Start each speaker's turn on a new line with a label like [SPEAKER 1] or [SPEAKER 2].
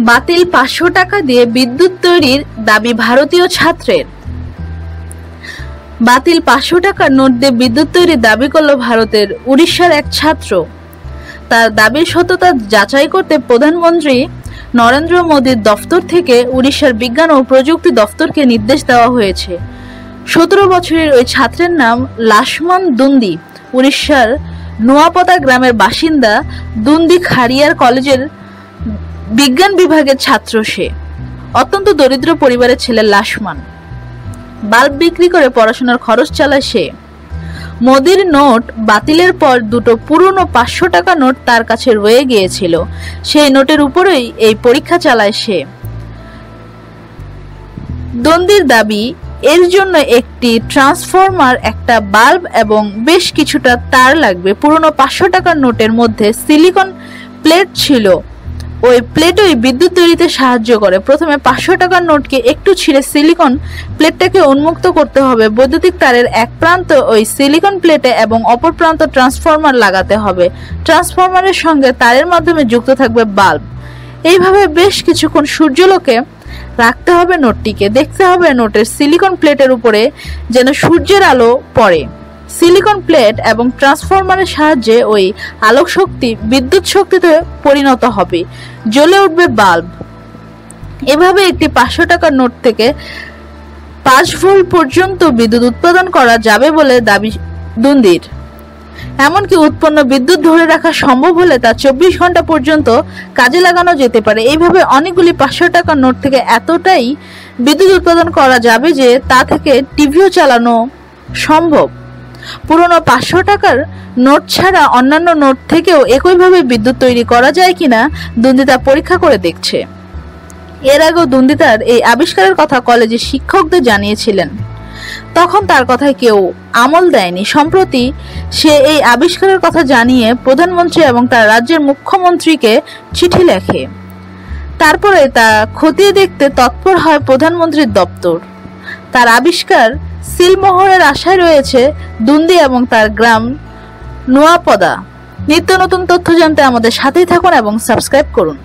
[SPEAKER 1] বাতিল পাঁচশো টাকা দিয়ে বিদ্যুৎ তৈরির দাবি ভারতীয় ছাত্রের। বাতিল পাঁচশো টাকার নোট দিয়ে বিদ্যুৎ তৈরির দাবি করল ভারতের উড়িষ্যার এক ছাত্র। তার দাবির সততা যাচাই করতে প্রধানমন্ত্রী নরেন্দ্র মোদীর দফতর থেকে উড়িষ্যার বিজ্ঞান ও প্রযুক্তি দফতরকে নির্দেশ দেওয়া হয়েছে। সতেরো বছরের ওই ছাত্রের নাম লাশমান দুন্দি, উড়িষ্যার নোয়াপদা গ্রামের বাসিন্দা দুন্দি খারিয়ার কলেজের বিজ্ঞান বিভাগের ছাত্র সে। অত্যন্ত দরিদ্র পরিবারের ছেলে লাশমান। বাল্ব বিক্রি করে পড়াশোনার খরচ চালায় সে। মোদির নোট বাতিলের পর দুটো পুরনো পাঁচশো টাকা নোট তার কাছে রয়ে গিয়েছিল। সেই নোটের উপরেই এই পরীক্ষা চালায় সে। দন্দির দাবি, এর জন্য একটি ট্রান্সফরমার, একটা বাল্ব এবং বেশ কিছুটা তার লাগবে। পুরনো পাঁচশো টাকার নোটের মধ্যে সিলিকন প্লেট ছিল। ওই প্লেটই বিদ্যুৎ তৈরিতে সাহায্য করে। প্রথমে পাঁচশো টাকার নোটকে একটু ছিঁড়ে সিলিকন প্লেটটাকে উন্মুক্ত করতে হবে। বৈদ্যুতিক তারের এক প্রান্ত ওই সিলিকন প্লেটে এবং অপর প্রান্ত ট্রান্সফরমার লাগাতে হবে। ট্রান্সফরমারের সঙ্গে তারের মাধ্যমে যুক্ত থাকবে বাল্ব। এইভাবে বেশ কিছুক্ষণ সূর্যলোকে রাখতে হবে নোটটিকে। দেখতে হবে নোটের সিলিকন প্লেটের উপরে যেন সূর্যের আলো পড়ে। সিলিকন প্লেট এবং ট্রান্সফরমারের সাহায্যে ওই আলোক শক্তি বিদ্যুৎ শক্তিতে পরিণত হবে। জ্বলে উঠবে বাল্ব। এভাবে একটি পাঁচশো টাকার নোট থেকে পাঁচ ভোল্ট পর্যন্ত বিদ্যুৎ উৎপাদন করা যাবে বলে দাবি দুন্দির। এমনকি উৎপন্ন বিদ্যুৎ ধরে রাখা সম্ভব হলে তা চব্বিশ ঘণ্টা পর্যন্ত কাজে লাগানো যেতে পারে। এইভাবে অনেকগুলি পাঁচশো টাকার নোট থেকে এতটাই বিদ্যুৎ উৎপাদন করা যাবে যে তা থেকে টিভিও চালানো সম্ভব। পুরনো পাঁচশো টাকার নোট ছাড়া অন্যান্য নোট থেকেও একইভাবে বিদ্যুৎ তৈরি করা যায় কিনা দুন্দিতা পরীক্ষা করে দেখছে। এর আগেও দুন্দিতার এই আবিষ্কারের কথা কলেজের শিক্ষকদের জানিয়েছিলেন। তখন তার কথায় কেউ আমল দেয়নি। সম্প্রতি সে এই আবিষ্কারের কথা জানিয়ে প্রধানমন্ত্রী এবং তার রাজ্যের মুখ্যমন্ত্রীকে চিঠি লেখে। তারপরে তা খতিয়ে দেখতে তৎপর হয় প্রধানমন্ত্রীর দপ্তর। তার আবিষ্কার সিলমোহরের আশায় রয়েছে দুন্দি এবং তার গ্রাম নোয়াপদা। নিত্য নতুন তথ্য জানতে আমাদের সাথেই থাকুন এবং সাবস্ক্রাইব করুন।